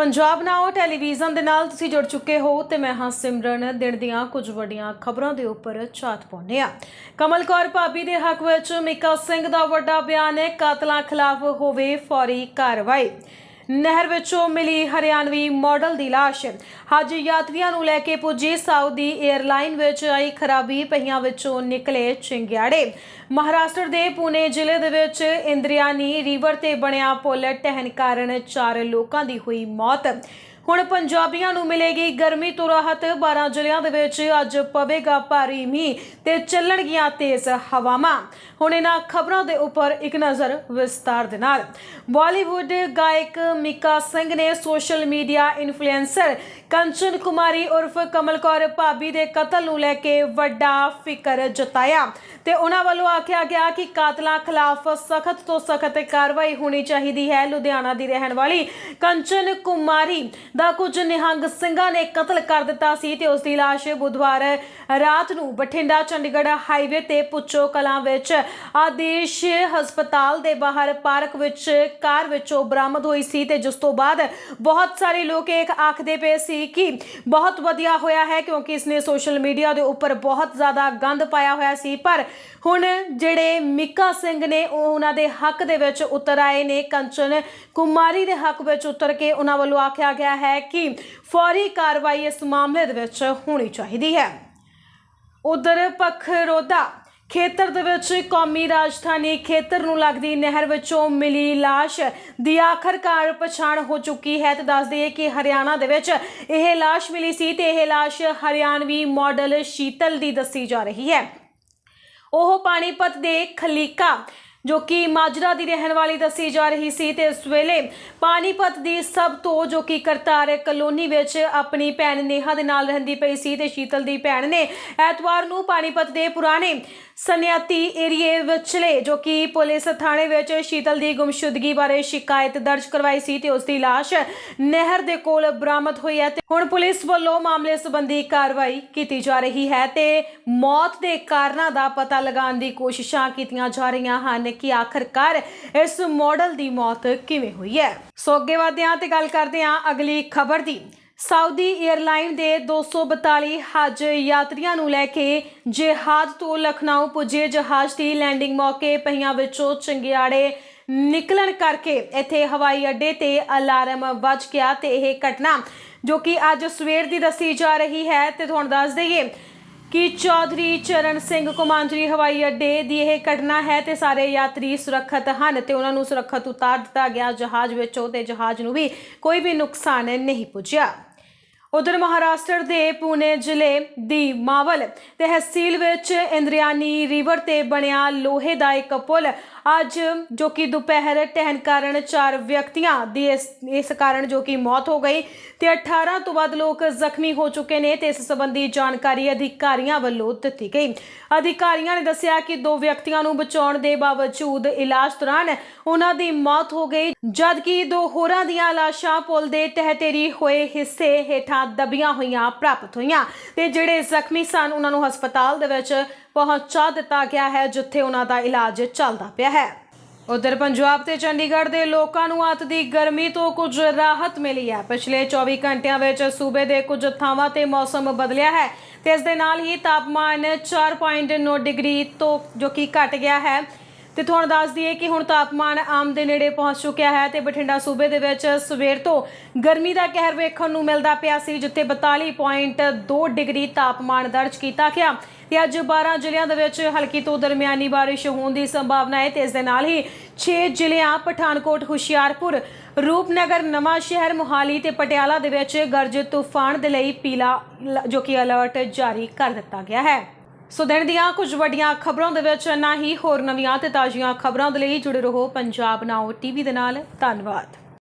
ਪੰਜਾਬ ਨਾਓ television ਦੇ ਨਾਲ ਤੁਸੀਂ ਜੁੜ ਚੁੱਕੇ ਹੋ ਤੇ ਮੈਂ ਹਾਂ ਸਿਮਰਨ। ਦਿਨ ਦੀਆਂ ਕੁਝ ਵੱਡੀਆਂ ਖਬਰਾਂ ਦੇ ਉੱਪਰ ਝਾਤ ਪਾਉਂਦੇ ਆ ਕਮਲ ਕੌਰ ਭਾਬੀ ਦੇ ਹੱਕ ਵਿੱਚ ਮਿੱਕਾ ਸਿੰਘ ਦਾ ਵੱਡਾ ਬਿਆਨ ਹੈ, ਕਾਤਲਾਂ ਖਿਲਾਫ ਹੋਵੇ ਫੌਰੀ ਕਾਰਵਾਈ। ਨਹਿਰ ਵਿੱਚੋਂ ਮਿਲੀ ਹਰਿਆਣਵੀ ਮਾਡਲ ਦੀ ਲਾਸ਼। ਹਜ ਯਾਤਰੀਆਂ ਨੂੰ ਲੈ ਕੇ ਪੁੱਜੀ ਸਾਊਦੀ 에ਅਰਲਾਈਨ ਵਿੱਚ ਆਈ ਖਰਾਬੀ, ਪਹੀਆਂ ਵਿੱਚੋਂ ਨਿਕਲੇ ਚਿੰਗਿਆੜੇ। ਮਹਾਰਾਸ਼ਟਰ ਦੇ ਪੁਨੇ ਜ਼ਿਲ੍ਹੇ ਦੇ ਵਿੱਚ ਇੰਦਰੀਆਨੀ ਰਿਵਰ ਤੇ ਬਣਿਆ ਪੁਲ ਢਹਿਣ ਕਾਰਨ ਚਾਰ ਲੋਕਾਂ ਦੀ ਹੋਈ ਮੌਤ। ਹੁਣ ਪੰਜਾਬੀਆਂ ਨੂੰ ਮਿਲੇਗੀ ਗਰਮੀ ਤੋਂ ਰਾਹਤ। 12 ਜ਼ਿਲ੍ਹਿਆਂ ਦੇ ਵਿੱਚ ਅੱਜ ਪਵੇਗਾ ਭਾਰੀ ਮੀਂਹ ਤੇ ਚੱਲਣਗੀਆਂ ਤੇਜ਼ ਹਵਾਵਾਂ। ਹੁਣ ਇਹਨਾਂ ਖਬਰਾਂ ਦੇ ਉੱਪਰ ਇੱਕ ਨਜ਼ਰ ਵਿਸਤਾਰ ਦੇ ਨਾਲ। ਬਾਲੀਵੁੱਡ ਗਾਇਕ ਮਿਕਾ ਸਿੰਘ ਨੇ social media influencer Kanchan Kumari ਉਰਫ ਕਮਲ ਕੌਰ ਭਾਬੀ ਦੇ ਕਤਲ ਨੂੰ ਲੈ ਕੇ ਵੱਡਾ ਫਿਕਰ ਜਤਾਇਆ ਤੇ ਉਹਨਾਂ ਵੱਲੋਂ ਆਖਿਆ ਗਿਆ ਕਿ ਕਾਤਲਾਂ ਖਿਲਾਫ ਸਖਤ ਤੋਂ ਸਖਤ ਕਾਰਵਾਈ ਹੋਣੀ ਚਾਹੀਦੀ ਹੈ। ਲੁਧਿਆਣਾ ਦੀ ਰਹਿਣ ਵਾਲੀ ਕੰਚਨ ਕੁਮਾਰੀ ਦਾ ਕੁਝ ਨਿਹੰਗ ਸਿੰਘਾਂ ਨੇ ਕਤਲ ਕਰ ਦਿੱਤਾ ਸੀ ਤੇ ਉਸ ਦੀ ਲਾਸ਼ ਬੁੱਧਵਾਰ ਰਾਤ ਨੂੰ ਬਠਿੰਡਾ, ਚੰਡੀਗੜ੍ਹ ਹਾਈਵੇ ਤੇ ਪੁੱਚੋ ਕਲਾਂ ਵਿੱਚ ਆਦੇਸ਼ ਹਸਪਤਾਲ ਦੇ ਬਾਹਰ ਪਾਰਕ ਵਿੱਚ, ਕਾਰ ਵਿੱਚੋਂ ਬਰਾਮਦ ਹੋਈ ਸੀ ਤੇ ਜਿਸ ਤੋਂ ਬਾਅਦ ਬਹੁਤ ਸਾਰੇ ਲੋਕ ਇਹ ਆਖਦੇ ਪਏ ਸੀ ਕਿ ਬਹੁਤ ਵਧੀਆ ਹੋਇਆ ਹੈ ਕਿਉਂਕਿ ਇਸਨੇ ਸੋਸ਼ਲ ਮੀਡੀਆ ਦੇ ਉੱਪਰ ਬਹੁਤ ਜ਼ਿਆਦਾ ਗੰਦ ਪਾਇਆ ਹੋਇਆ ਸੀ। ਪਰ ਹੁਣ ਜਿਹੜੇ ਮਿੱਕਾ ਸਿੰਘ ਨੇ ਉਹ ਉਹਨਾਂ ਦੇ ਹੱਕ ਦੇ ਵਿੱਚ ਉਤਰ ਆਏ ਨੇ। ਕੰਚਨ ਕੁਮਾਰੀ ਦੇ ਹੱਕ ਵਿੱਚ ਉਤਰ ਕੇ ਉਹਨਾਂ ਵੱਲੋਂ ਆਖਿਆ ਗਿਆ ਹੈ ਕਿ ਫੌਰੀ ਕਾਰਵਾਈ ਇਸ ਮਾਮਲੇ ਦੇ ਵਿੱਚ ਹੋਣੀ ਚਾਹੀਦੀ ਹੈ। ਉਧਰ ਪਖਰੋਦਾ ਖੇਤਰ ਦੇ ਵਿੱਚ ਕੌਮੀ ਰਾਜਧਾਨੀ ਖੇਤਰ ਨੂੰ ਲੱਗਦੀ ਨਹਿਰ ਵਿੱਚੋਂ ਮਿਲੀ ਲਾਸ਼ ਦੀ ਆਖਰਕਾਰ ਪਛਾਣ ਹੋ ਚੁੱਕੀ ਹੈ ਤੇ ਦੱਸ ਦਈਏ ਕਿ ਹਰਿਆਣਾ ਦੇ ਵਿੱਚ ਇਹ ਲਾਸ਼ ਮਿਲੀ ਸੀ ਤੇ ਇਹ ਲਾਸ਼ ਹਰਿਆਣਵੀ ਮਾਡਲ ਸ਼ੀਤਲ ਦੀ ਦੱਸੀ ਜਾ ਰਹੀ ਹੈ। ਉਹ ਪਾਣੀਪਤ ਦੇ ਖਲੀਕਾ ਜੋ ਕਿ ਮਾਜਰਾ ਦੀ ਰਹਿਣ ਵਾਲੀ ਦੱਸੀ ਜਾ ਰਹੀ ਸੀ ਤੇ ਇਸ ਵੇਲੇ ਪਾਣੀਪਤ ਦੀ ਸਭ ਤੋਂ ਜੋ ਕਿ ਕਰਤਾਰ ਕਲੋਨੀ ਵਿੱਚ ਆਪਣੀ ਭੈਣ ਨੇਹਾ ਦੇ ਨਾਲ ਰਹਿੰਦੀ ਪਈ ਸੀ ਤੇ ਸ਼ੀਤਲ ਦੀ ਭੈਣ ਨੇ ਐਤਵਾਰ ਨੂੰ ਪਾਣੀਪਤ ਦੇ ਪੁਰਾਣੇ ਸਨਿਆਤੀ ਏਰੀਏ ਵਿਚਲੇ ਜੋ ਕਿ ਪੁਲਿਸ ਥਾਣੇ ਵਿੱਚ ਸ਼ੀਤਲ ਦੀ ਗੁੰਮਸ਼ੁਦਗੀ ਬਾਰੇ ਸ਼ਿਕਾਇਤ ਦਰਜ ਕਰਵਾਈ ਸੀ ਤੇ ਉਸ ਦੀ ਲਾਸ਼ ਨਹਿਰ ਦੇ ਕੋਲ ਬਰਾਮਦ ਹੋਈ ਹੈ ਤੇ ਹੁਣ ਪੁਲਿਸ ਵੱਲੋਂ ਮਾਮਲੇ ਸੰਬੰਧੀ ਕਾਰਵਾਈ ਕੀਤੀ ਜਾ ਰਹੀ ਹੈ ਤੇ ਮੌਤ ਦੇ ਕਾਰਨਾਂ ਦਾ ਪਤਾ ਲਗਾਉਣ ਦੀ ਕੋਸ਼ਿਸ਼ਾਂ ਕੀਤੀਆਂ ਜਾ ਰਹੀਆਂ ਹਨ। ਕਿ ਆਖਰਕਾਰ ਇਸ ਮਾਡਲ ਦੀ ਮੌਤ ਕਿਵੇਂ ਹੋਈ ਹੈ? ਸੋ ਅੱਗੇ ਵਧਦੇ ਹਾਂ ਤੇ ਗੱਲ ਕਰਦੇ ਹਾਂ ਅਗਲੀ ਖਬਰ ਦੀ। ਸਾਊਦੀ 에ਅਰਲਾਈਨ ਦੇ 242 ਹਜ ਯਾਤਰੀਆਂ ਨੂੰ ਲੈ ਕੇ ਜਹਾਜ਼ ਤੋਂ ਲਖਨਊ ਪੁੱਜੇ ਜਹਾਜ਼ ਦੀ ਲੈਂਡਿੰਗ ਮੌਕੇ ਪਹੀਆਂ ਵਿੱਚੋਂ ਚੰਗਿਆੜੇ ਨਿਕਲਣ ਕਰਕੇ ਇੱਥੇ ਹਵਾਈ ਅੱਡੇ ਤੇ ਅਲਾਰਮ ਵੱਜ ਗਿਆ ਤੇ ਇਹ ਘਟਨਾ ਜੋ ਕਿ ਅੱਜ ਸਵੇਰ ਦੀ ਦੱਸੀ ਜਾ ਰਹੀ ਹੈ, ਤੇ ਤੁਹਾਨੂੰ ਦੱਸ ਦਈਏ ਕਿ ਚੌਧਰੀ ਚਰਨ ਸਿੰਘ ਕੌਮਾਂਤਰੀ ਹਵਾਈ ਅੱਡੇ ਦੀ ਇਹ ਘਟਨਾ ਹੈ ਤੇ ਸਾਰੇ ਯਾਤਰੀ ਸੁਰੱਖਿਅਤ ਹਨ ਤੇ ਉਹਨਾਂ ਨੂੰ ਸੁਰੱਖਿਅਤ ਉਤਾਰ ਦਿੱਤਾ ਗਿਆ ਜਹਾਜ਼ ਵਿੱਚੋਂ ਤੇ ਜਹਾਜ਼ ਨੂੰ ਵੀ ਕੋਈ ਵੀ ਨੁਕਸਾਨ ਨਹੀਂ ਪੁੱਜਿਆ। ਉਧਰ ਮਹਾਰਾਸ਼ਟਰ ਦੇ ਪੁਣੇ ਜ਼ਿਲ੍ਹੇ ਦੀ ਮਾਵਲ ਤਹਿਸੀਲ ਵਿੱਚ ਇੰਦਰੀਆਨੀ ਰਿਵਰ ਤੇ ਬਣਿਆ ਲੋਹੇ ਦਾ ਇੱਕ ਪੁਲ ਅੱਜ ਜੋ ਕਿ ਦੁਪਹਿਰ ਟਹਿਣ ਕਾਰਨ ਚਾਰ ਵਿਅਕਤੀਆਂ ਦੀ ਇਸ ਇਸ ਕਾਰਨ ਜੋ ਕਿ ਮੌਤ ਹੋ ਗਈ ਤੇ 18 ਤੋਂ ਵੱਧ ਲੋਕ ਜ਼ਖਮੀ ਹੋ ਚੁੱਕੇ ਨੇ ਤੇ ਇਸ ਸੰਬੰਧੀ ਜਾਣਕਾਰੀ ਅਧਿਕਾਰੀਆਂ ਵੱਲੋਂ ਦਿੱਤੀ ਗਈ। ਅਧਿਕਾਰੀਆਂ ਨੇ ਦੱਸਿਆ ਕਿ ਦੋ ਵਿਅਕਤੀਆਂ ਨੂੰ ਬਚਾਉਣ ਦੇ ਬਾਵਜੂਦ ਇਲਾਜ ਦੌਰਾਨ ਉਹਨਾਂ ਦੀ ਮੌਤ ਹੋ ਗਈ, ਜਦਕਿ ਦੋ ਹੋਰਾਂ ਦੀਆਂ ਲਾਸ਼ਾਂ ਪੁਲ ਦੇ ਤਹਿਤੇਰੀ ਹੋਏ ਹਿੱਸੇ ਹੇਠਾਂ ਦਬੀਆਂ ਹੋਈਆਂ ਪ੍ਰਾਪਤ ਹੋਈਆਂ ਤੇ ਜਿਹੜੇ ਜ਼ਖਮੀ ਸਨ, ਉਹਨਾਂ ਨੂੰ ਹਸਪਤਾਲ ਦੇ ਵਿੱਚ ਪਹੁੰਚਾ ਦਿੱਤਾ ਗਿਆ ਹੈ, ਜਿੱਥੇ ਉਹਨਾਂ ਦਾ ਇਲਾਜ ਚੱਲਦਾ ਪਿਆ ਹੈ। ਉਧਰ ਪੰਜਾਬ ਤੇ ਚੰਡੀਗੜ੍ਹ ਦੇ ਲੋਕਾਂ ਨੂੰ ਅੱਤ ਦੀ ਗਰਮੀ ਤੋਂ ਕੁਝ ਰਾਹਤ ਮਿਲੀ ਹੈ। ਪਿਛਲੇ 24 ਘੰਟਿਆਂ ਵਿੱਚ ਸੂਬੇ ਦੇ ਕੁਝ ਥਾਵਾਂ ਤੇ ਮੌਸਮ ਬਦਲਿਆ ਹੈ ਤੇ ਇਸ ਦੇ ਨਾਲ ਹੀ ਤਾਪਮਾਨ 4.9 ਡਿਗਰੀ ਤੋਂ ਜੋ ਕਿ ਘਟ ਗਿਆ ਹੈ। ਤੇ ਤੁਹਾਨੂੰ ਦੱਸ ਦਈਏ ਕਿ ਹੁਣ ਤਾਪਮਾਨ ਆਮ ਦੇ ਨੇੜੇ ਪਹੁੰਚ ਚੁੱਕਿਆ ਹੈ ਤੇ ਬਠਿੰਡਾ ਸੂਬੇ ਦੇ ਵਿੱਚ ਸਵੇਰ ਤੋਂ ਗਰਮੀ ਦਾ ਕਹਿਰ ਵੇਖਣ ਨੂੰ ਮਿਲਦਾ ਪਿਆ ਸੀ, ਜਿੱਥੇ 42.2 ਡਿਗਰੀ ਤਾਪਮਾਨ ਦਰਜ ਕੀਤਾ ਗਿਆ। ਤੇ ਅੱਜ 12 ਜ਼ਿਲ੍ਹਿਆਂ ਦੇ ਵਿੱਚ ਹਲਕੀ ਤੋਂ ਦਰਮਿਆਨੀ ਬਾਰਿਸ਼ ਹੋਣ ਦੀ ਸੰਭਾਵਨਾ ਹੈ ਤੇ ਇਸ ਦੇ ਨਾਲ ਹੀ 6 ਜ਼ਿਲ੍ਹਿਆਂ ਪਠਾਨਕੋਟ, ਹੁਸ਼ਿਆਰਪੁਰ, ਰੂਪਨਗਰ, ਨਵਾਂ ਸ਼ਹਿਰ, ਮੁਹਾਲੀ ਤੇ ਪਟਿਆਲਾ ਦੇ ਵਿੱਚ ਗਰਜ ਤੂਫਾਨ ਦੇ ਲਈ ਪੀਲਾ ਜੋ ਕਿ ਅਲਰਟ ਜਾਰੀ ਕਰ ਦਿੱਤਾ ਗਿਆ ਹੈ। ਸੋ ਦਿਨ ਦੀਆਂ ਕੁਝ ਵੱਡੀਆਂ ਖਬਰਾਂ ਦੇ ਵਿੱਚ ਨਾ ਹੀ ਹੋਰ ਨਵੀਆਂ ਤੇ ਤਾਜ਼ੀਆਂ ਖਬਰਾਂ ਦੇ ਲਈ ਜੁੜੇ ਰਹੋ ਪੰਜਾਬ ਨਾਓ ਟੀਵੀ ਦੇ ਨਾਲ। ਧੰਨਵਾਦ।